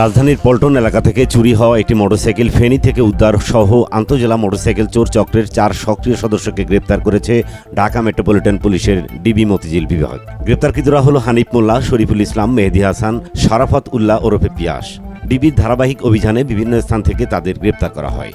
রাজধানীর পল্টন এলাকা থেকে চুরি হওয়া একটি মোটরসাইকেল ফেনী থেকে উদ্ধার সহ আন্তজেলা মোটরসাইকেল চোর চক্রের চার সক্রিয় সদস্যকে গ্রেপ্তার করেছে ঢাকা মেট্রোপলিটন পুলিশের ডিবি মতিঝিল বিভাগ। গ্রেপ্তারকৃতরা হল হানিফ মোল্লা, শরীফুল ইসলাম, মেহেদি হাসান, শারাফত উল্লাহ ওরফে পিয়াস। ডিবির ধারাবাহিক অভিযানে বিভিন্ন স্থান থেকে তাদের গ্রেপ্তার করা হয়।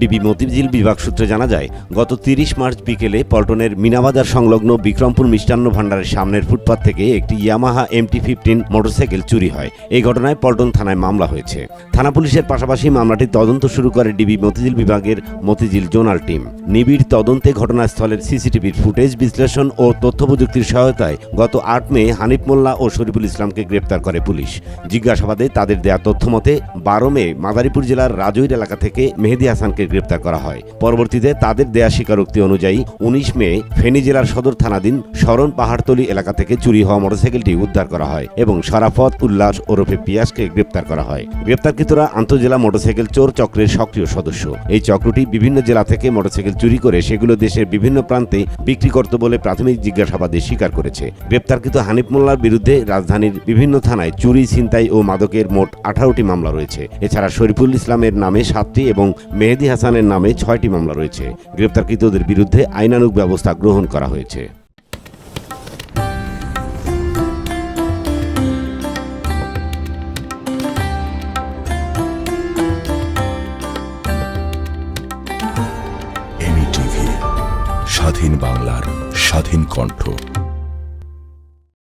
ডিবি মতিঝিল বিভাগ সূত্রে জানা যায়, গত তিরিশ মার্চ বিকেলে পল্টনের মিনাবাজার সংলগ্ন বিক্রমপুর মিষ্টান্ন ভাণ্ডারের সামনের ফুটপাত থেকে একটি ইয়ামাহা এমটি ফিফটিন মোটরসাইকেল চুরি হয়। এই ঘটনায় পল্টন থানায় মামলা হয়েছে। থানা পুলিশের পাশাপাশি মামলাটির তদন্ত শুরু করে ডিবি মতিঝিল বিভাগের মতিঝিল জোনাল টিম। নিবিড় তদন্তে ঘটনাস্থলের সিসিটিভির ফুটেজ বিশ্লেষণ ও তথ্য প্রযুক্তির সহায়তায় গত আট মে হানিফ মোল্লা ও শরীফুল ইসলামকে গ্রেপ্তার করে পুলিশ। জিজ্ঞাসাবাদে তাদের দেয়া তথ্য মতে বারো মে মাদারীপুর জেলার রাজৈর এলাকা থেকে মেহেদি হাসানকে গ্রেপ্তার করা হয়। পরবর্তীতে তাদের দেয়া স্বীকারোক্তি অনুযায়ী উনিশ মে ফেনী জেলার সদর থানাধীন শরণ পাহাড়তলি এলাকা থেকে চুরি হওয়া মোটরসাইকেলটি উদ্ধার করা হয় এবং শরাফত উল্লাস, ওরফে পিয়াসকে গ্রেপ্তার করা হয়। গ্রেপ্তারকৃতরা আন্তজেলা মোটরসাইকেল চোর চক্রের সক্রিয় সদস্য। এই চক্রটি বিভিন্ন জেলা থেকে মোটরসাইকেল চুরি করে সেগুলো দেশের বিভিন্ন প্রান্তে বিক্রি করত বলে প্রাথমিক জিজ্ঞাসাবাদে স্বীকার করেছে। গ্রেপ্তারকৃত হানিফ মোল্লার বিরুদ্ধে রাজধানীর বিভিন্ন থানায় চুরি, ছিনতাই ও মাদকের মোট আঠারোটি মামলা রয়েছে। এছাড়া শরীফুল ইসলামের নামে সাতটি এবং মেহেদি হাসানের নামে ছয়টি মামলা রয়েছে। গ্রেপ্তারকৃতদের বিরুদ্ধে আইনানুগ ব্যবস্থা গ্রহণ করা হয়েছে। স্বাধীন বাংলার স্বাধীন কণ্ঠ।